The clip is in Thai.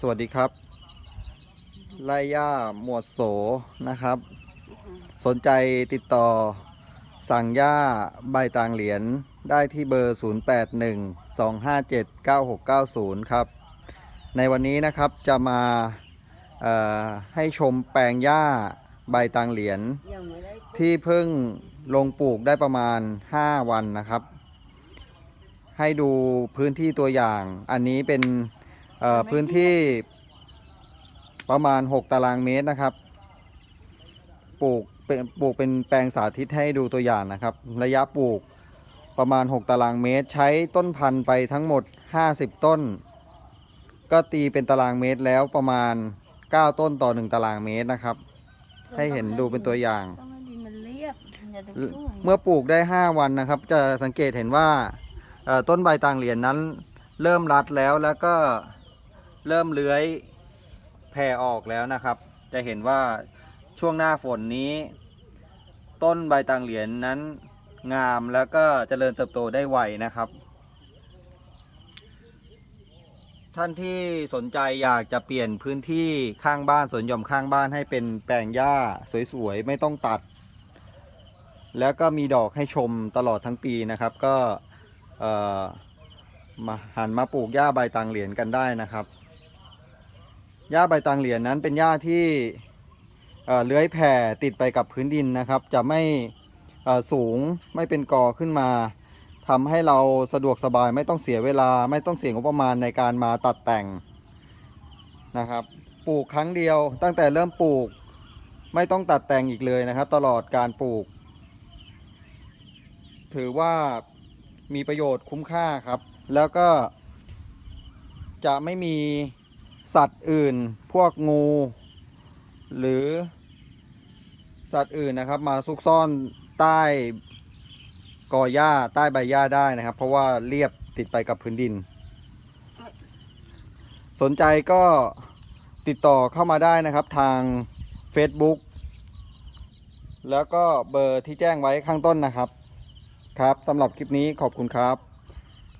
สวัสดีครับ ไล่ย่าหมวดโสนะครับ สนใจติดต่อสั่งย่าใบตางเหรียญได้ที่เบอร์ 0812579690 ครับ ในวันนี้นะครับจะมาเอ่อให้ชมแปลงย่าใบตางเหรียญยังไม่ได้ที่เพิ่งลงปลูกได้ประมาณ 5 วันนะครับ ให้ดูพื้นที่ตัวอย่าง อันนี้เป็น เอ่อพื้นที่ประมาณ 6 ตารางเมตรนะครับ ปลูกเป็นปลูกเป็นแปลงสาธิตให้ดูตัวอย่างนะครับ ระยะปลูกประมาณ 6 ตารางเมตร ใช้ต้นพันธุ์ไปทั้งหมด 50 ต้น ก็ตีเป็นตารางเมตรแล้วประมาณ 9 ต้นต่อ 1 ตารางเมตรนะครับ ให้เห็นดูเป็นตัวอย่าง ต้องให้ดินมันเรียบอย่าไปช่วยเมื่อปลูกได้ 5 วันนะครับ จะสังเกตเห็นว่าเอ่อต้นใบตางเหรียญนั้น เริ่มรัดแล้วแล้วก็ เริ่มเลื้อยแผ่ออกแล้วนะครับ จะเห็นว่าช่วงหน้าฝนนี้ ต้นใบตางเหรียญนั้นงามแล้วก็เจริญเติบโตได้ไวนะครับ ท่านที่สนใจอยากจะเปลี่ยนพื้นที่ข้างบ้านสวนหย่อมข้างบ้านให้เป็นแปลงหญ้าสวยๆ ไม่ต้องตัด แล้วก็มีดอกให้ชมตลอดทั้งปีนะครับ ก็มาหันมาปลูกหญ้าใบตางเหรียญกันได้นะครับ หญ้าใบตางเหรียญนั้นเป็นหญ้าที่เลื้อยแผ่ติดไปกับพื้นดินนะครับ จะไม่สูงไม่เป็นกอขึ้นมาทำให้เราสะดวกสบายไม่ต้องเสียเวลาไม่ต้องเสียงบประมาณในการมาตัดแต่งนะครับ ปลูกครั้งเดียวตั้งแต่เริ่มปลูกไม่ต้องตัดแต่งอีกเลยนะครับ ตลอดการปลูก ถือว่ามีประโยชน์คุ้มค่าครับ แล้วก็จะไม่มี สัตว์อื่นพวกงู หรือสัตว์อื่นนะครับ มาซุกซ่อนใต้กอหญ้าใต้ใบหญ้าได้นะครับ เพราะว่าเรียบติดไปกับพื้นดิน สนใจก็ติดต่อเข้ามาได้นะครับทาง Facebook แล้วก็เบอร์ที่แจ้งไว้ข้างต้นนะครับ ครับสำหรับคลิปนี้ขอบคุณครับ